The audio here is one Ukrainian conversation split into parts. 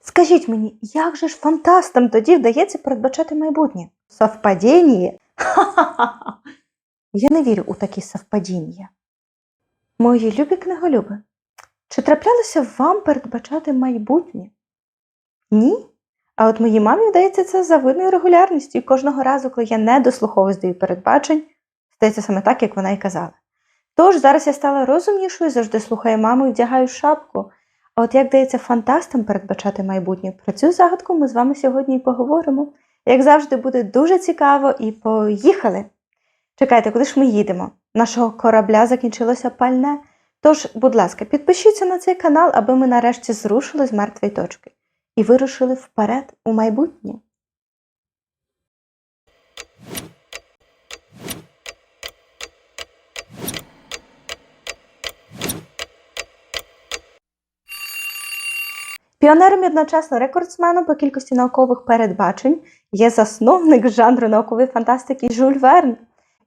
Скажіть мені, як же ж фантастам тоді вдається передбачати майбутнє? Совпадіння? Я не вірю у такі совпадіння. Мої любі книголюби, чи траплялося вам передбачати майбутнє? Ні. А от моїй мамі вдається це за видною регулярністю, і кожного разу, коли я не дослуховуюсь до її передбачень, стається саме так, як вона й казала. Тож зараз я стала розумнішою, завжди слухаю маму і вдягаю шапку. А от як дається фантастам передбачати майбутнє, про цю загадку ми з вами сьогодні і поговоримо. Як завжди, буде дуже цікаво і поїхали! Чекайте, куди ж ми їдемо? Нашого корабля закінчилося пальне. Тож, будь ласка, підпишіться на цей канал, аби ми нарешті зрушили з мертвої точки і вирушили вперед у майбутнє. Піонером і одночасно рекордсменом по кількості наукових передбачень є засновник жанру наукової фантастики Жюль Верн.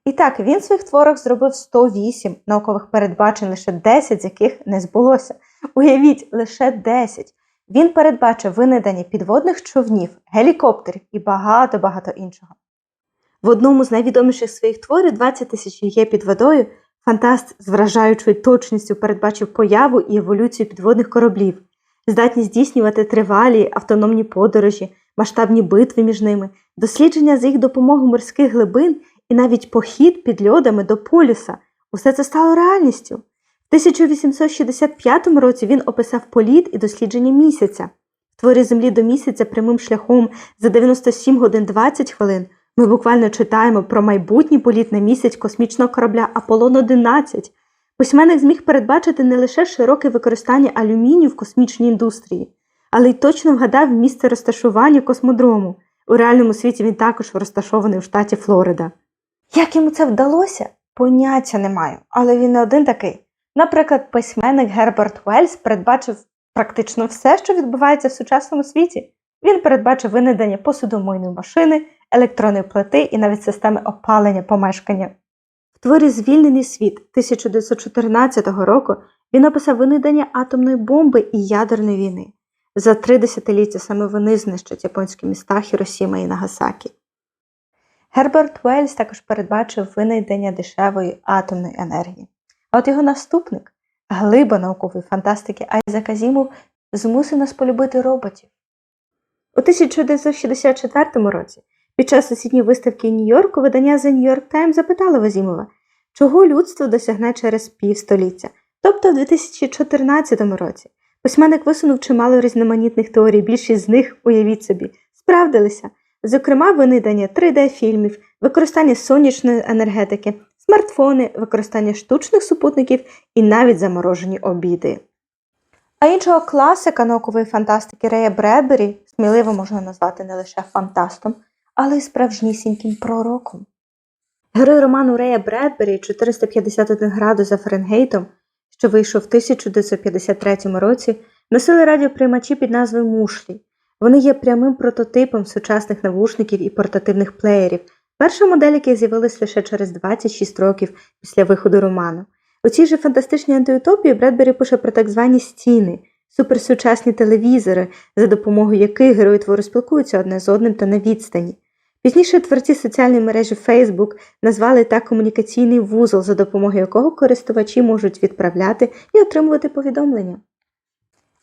І так, він в своїх творах зробив 108 наукових передбачень, лише 10 з яких не збулося. Уявіть, лише 10. Він передбачив винайдення підводних човнів, гелікоптерів і багато-багато іншого. В одному з найвідоміших своїх творів 20 тисяч є під водою. Фантаст з вражаючою точністю передбачив появу і еволюцію підводних кораблів, здатні здійснювати тривалі автономні подорожі, масштабні битви між ними, дослідження за їх допомогою морських глибин і навіть похід під льодами до полюса. Усе це стало реальністю. В 1865 році він описав політ і дослідження місяця. В творі землі до місяця прямим шляхом за 97 годин 20 хвилин ми буквально читаємо про майбутній політ на місяць космічного корабля Аполлон 11. Письменник зміг передбачити не лише широке використання алюмінію в космічній індустрії, але й точно вгадав місце розташування космодрому. У реальному світі він також розташований у штаті Флорида. Як йому це вдалося? Поняття не маю, але він не один такий. Наприклад, письменник Герберт Уельс передбачив практично все, що відбувається в сучасному світі. Він передбачив винайдення посудомийної машини, електронної плити і навіть системи опалення помешкання. Творі Звільнений світ 1914 року він описав винайдення атомної бомби і ядерної війни. За три десятиліття саме вони знищать японські міста Хіросіма і Нагасакі. Герберт Уельс також передбачив винайдення дешевої атомної енергії. А от його наступник, глиба наукової фантастики Айзек Азімов, змусив нас полюбити роботів. У 1964 році під час сусідньої виставки Нью-Йорку видання The New York Times запитало Вазімова, чого людство досягне через півстоліття, тобто в 2014 році. Письменник висунув чимало різноманітних теорій, більшість з них, уявіть собі, справдилися. Зокрема, винайдення 3D-фільмів, використання сонячної енергетики, смартфони, використання штучних супутників і навіть заморожені обіди. А іншого класика наукової фантастики Рея Бредбері сміливо можна назвати не лише фантастом, але й справжнісіньким пророком. Герой роману Рея Бредбері 451 градус за Фаренгейтом, що вийшов в 1953 році, носили радіоприймачі під назвою Мушлі. Вони є прямим прототипом сучасних навушників і портативних плеєрів, перша модель яких з'явилась лише через 26 років після виходу роману. У цій же фантастичній антиутопії Бредбері пише про так звані стіни, суперсучасні телевізори, за допомогою яких герої твору спілкуються одне з одним та на відстані. Пізніше творці соціальної мережі Facebook назвали так комунікаційний вузол, за допомогою якого користувачі можуть відправляти і отримувати повідомлення.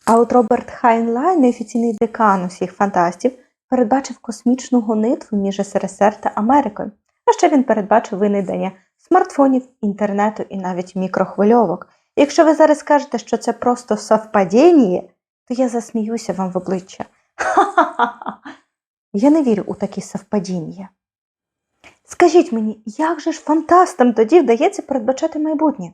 А от Роберт Хайнлайн, неофіційний декан усіх фантастів, передбачив космічну гонитву між СРСР та Америкою. А ще він передбачив винайдення смартфонів, інтернету і навіть мікрохвильовок. Якщо ви зараз скажете, що це просто совпадіння, то я засміюся вам в обличчя. Ха-ха-ха! Я не вірю у такі совпадіння. Скажіть мені, як же ж фантастам тоді вдається передбачати майбутнє?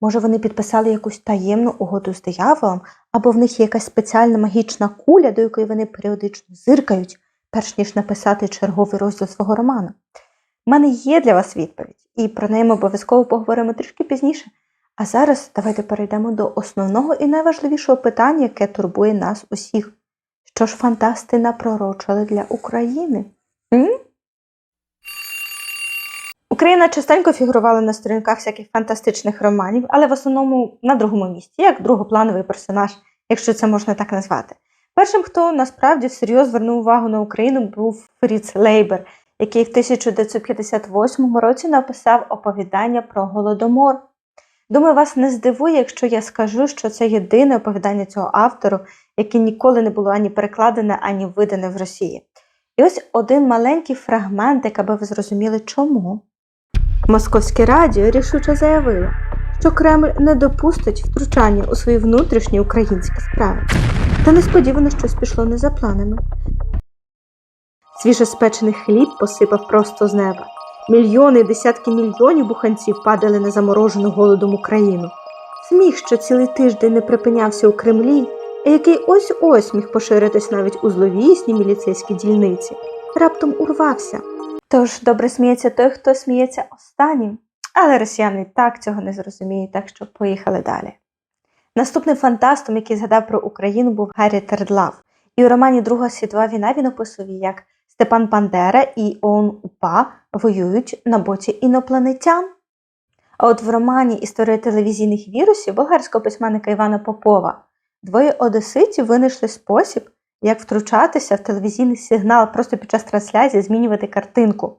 Може, вони підписали якусь таємну угоду з дияволом, або в них є якась спеціальна магічна куля, до якої вони періодично зиркають, перш ніж написати черговий розділ свого роману. У мене є для вас відповідь, і про неї ми обов'язково поговоримо трішки пізніше. А зараз давайте перейдемо до основного і найважливішого питання, яке турбує нас усіх. Що ж фантасти напророчили для України? М? Україна частенько фігурувала на сторінках всяких фантастичних романів, але в основному на другому місці, як другоплановий персонаж, якщо це можна так назвати. Першим, хто насправді всерйоз звернув увагу на Україну, був Фріц Лейбер, який в 1958 році написав оповідання про голодомор. Думаю, вас не здивує, якщо я скажу, що це єдине оповідання цього автору, яке ніколи не було ані перекладене, ані видане в Росії. І ось один маленький фрагментик, аби ви зрозуміли, чому. Московське радіо рішуче заявило, що Кремль не допустить втручання у свої внутрішні українські справи. Та несподівано щось пішло не за планами. Свіжоспечений хліб посипав просто з неба. Мільйони і десятки мільйонів буханців падали на заморожену голодом Україну. Сміх, що цілий тиждень не припинявся у Кремлі, а який ось ось міг поширитись навіть у зловісній міліцейській дільниці, раптом урвався. Тож добре сміється той, хто сміється останнім. Але росіяни і так цього не зрозуміють, так що поїхали далі. Наступним фантастом, який згадав про Україну, був Гаррі Тердлав. І у романі Друга світова війна він описує, як Степан Бандера і ООН УПА воюють на боці інопланетян. А от в романі Історія телевізійних вірусів болгарського письменника Івана Попова двоє одеситів винайшли спосіб, як втручатися в телевізійний сигнал просто під час трансляції змінювати картинку.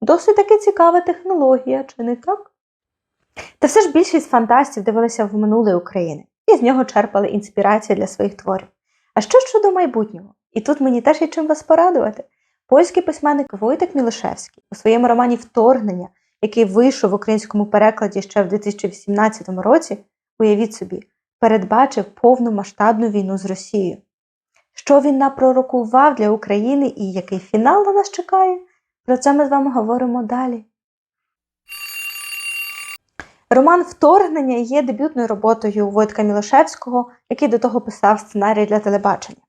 Досить таки цікава технологія, чи не так? Та все ж більшість фантастів дивилися в минуле України і з нього черпали інспірацію для своїх творів. А що щодо майбутнього? І тут мені теж є чим вас порадувати. Польський письменник Войтек Мілошевський у своєму романі Вторгнення, який вийшов в українському перекладі ще в 2018 році, уявіть собі, передбачив повномасштабну війну з Росією. Що він напророкував для України і який фінал на нас чекає? Про це ми з вами говоримо далі. Роман Вторгнення є дебютною роботою Войтка Мілошевського, який до того писав сценарій для телебачення.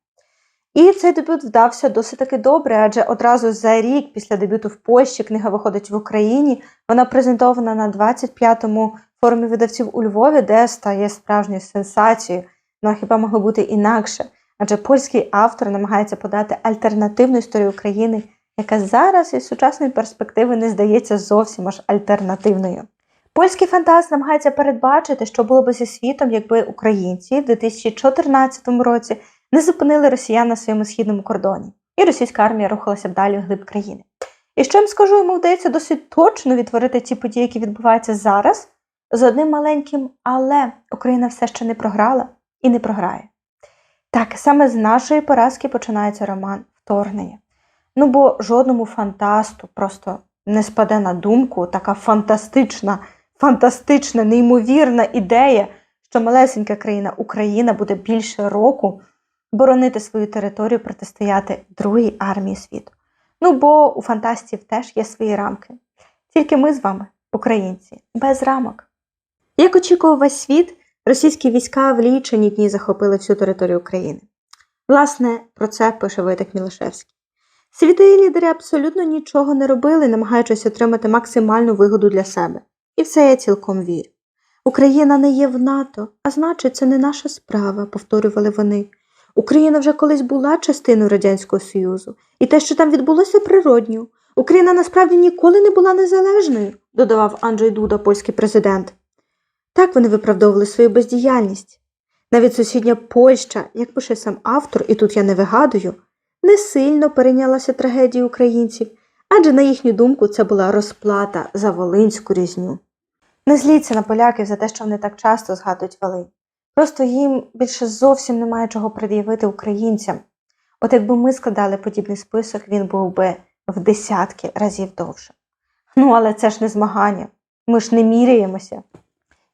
І цей дебют вдався досить таки добре, адже одразу за рік після дебюту в Польщі книга виходить в Україні. Вона презентована на 25-му форумі видавців у Львові, де стає справжньою сенсацією. Ну а хіба могло бути інакше? Адже польський автор намагається подати альтернативну історію України, яка зараз із сучасної перспективи не здається зовсім аж альтернативною. Польський фантаст намагається передбачити, що було б зі світом, якби українці в 2014 році не зупинили росіян на своєму східному кордоні, і російська армія рухалася далі глиб країни. І що я їм скажу, йому вдається досить точно відтворити ті події, які відбуваються зараз, з одним маленьким, але Україна все ще не програла і не програє. Так, саме з нашої поразки починається роман Вторгнення. Ну бо жодному фантасту просто не спаде на думку така фантастична, фантастична, неймовірна ідея, що малесенька країна Україна буде більше року боронити свою територію, протистояти другій армії світу. Ну бо у фантастів теж є свої рамки. Тільки ми з вами, українці, без рамок. Як очікував весь світ, російські війська в лічені дні захопили всю територію України. Власне, про це пише Войтек Мілошевський. Світові лідери абсолютно нічого не робили, намагаючись отримати максимальну вигоду для себе. І в це я цілком вірю. Україна не є в НАТО, а значить, це не наша справа, повторювали вони. Україна вже колись була частиною Радянського Союзу, і те, що там відбулося, природньо. Україна насправді ніколи не була незалежною, додавав Анджей Дуда, польський президент. Так вони виправдовували свою бездіяльність. Навіть сусідня Польща, як пише сам автор, і тут я не вигадую, не сильно перейнялася трагедією українців, адже, на їхню думку, це була розплата за волинську різню. Не зліться на поляків за те, що вони так часто згадують Волинь. Просто їм більше зовсім немає чого пред'явити українцям. От якби ми складали подібний список, він був би в десятки разів довше. Ну, але це ж не змагання, ми ж не міряємося.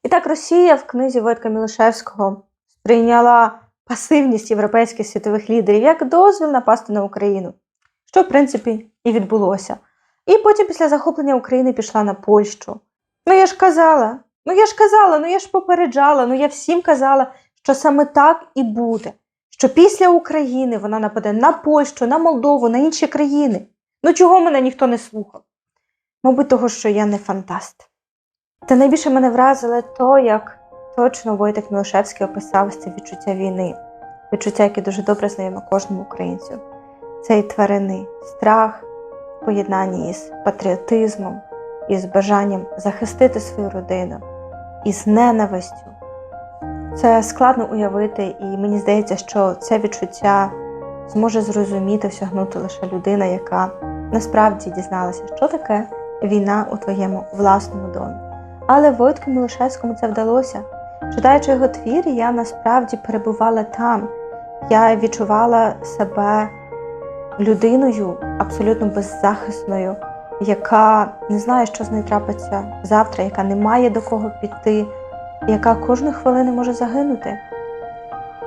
І так Росія в книзі Войтка Мілошевського сприйняла пасивність європейських світових лідерів як дозвіл напасти на Україну, що, в принципі, і відбулося. І потім після захоплення України пішла на Польщу. Ну я ж казала, ну я ж казала, ну я ж попереджала, ну я всім казала, що саме так і буде. Що після України вона нападе на Польщу, на Молдову, на інші країни. Ну чого мене ніхто не слухав? Мабуть, того, що я не фантаст. Та найбільше мене вразило то, як точно Войтик Мілошевський описав це відчуття війни, відчуття, яке дуже добре знайоме кожному українцю. Це і тварини, страх, в поєднанні із патріотизмом, із бажанням захистити свою родину, із ненавистю Це складно уявити, і мені здається, що це відчуття зможе зрозуміти, всягнути лише людина, яка насправді дізналася, що таке війна у твоєму власному домі. Але Войтку Милошевському це вдалося. Читаючи його твір, я насправді перебувала там. Я відчувала себе людиною абсолютно беззахисною, яка не знає, що з нею трапиться завтра, яка не має до кого піти, яка кожної хвилини може загинути.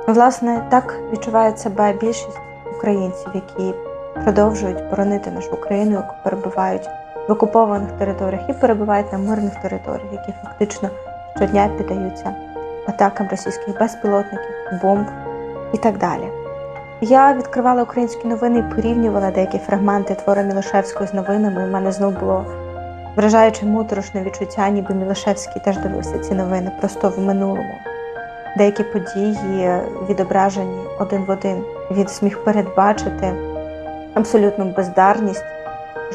Власне, так відчуває себе більшість українців, які продовжують боронити нашу Україну, яку перебувають в окупованих територіях і перебувають на мирних територіях, які фактично щодня піддаються атакам російських безпілотників, бомб і так далі. Я відкривала українські новини і порівнювала деякі фрагменти твора Мілошевського з новинами. У мене знов було вражаюче моторошне відчуття, ніби Мілошевський теж дивився ці новини просто в минулому. Деякі події відображені один в один. Він зміг передбачити абсолютну бездарність,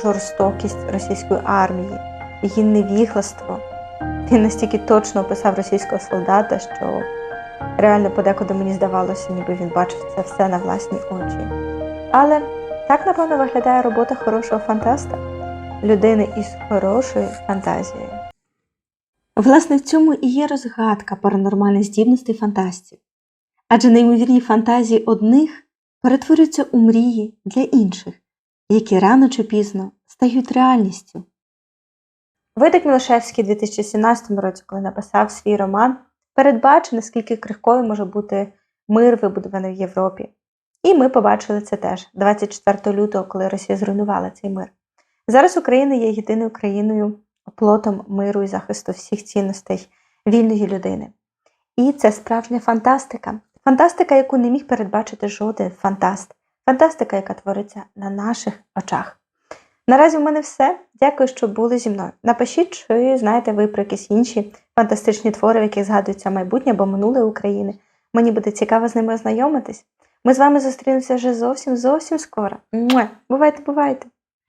жорстокість російської армії, її невігластво. Він настільки точно описав російського солдата, що реально подекуди мені здавалося, ніби він бачив це все на власні очі. Але так, напевно, виглядає робота хорошого фантаста, людини із хорошою фантазією. Власне, в цьому і є розгадка паранормальних здібностей фантастів. Адже неймовірні фантазії одних перетворюються у мрії для інших, які рано чи пізно стають реальністю. Витик Мілошевський у 2017 році, коли написав свій роман, передбачив, наскільки крихкою може бути мир, вибудований в Європі. І ми побачили це теж 24 лютого, коли Росія зруйнувала цей мир. Зараз Україна є єдиною країною оплотом миру і захисту всіх цінностей вільної людини. І це справжня фантастика. Фантастика, яку не міг передбачити жоден фантаст. Фантастика, яка твориться на наших очах. Наразі в мене все. Дякую, що були зі мною. Напишіть, чи знаєте ви про якісь інші фантастичні твори, в яких згадується майбутнє або минуле України. Мені буде цікаво з ними ознайомитись. Ми з вами зустрінемося вже зовсім зовсім скоро. Муа! Бувайте, бувайте!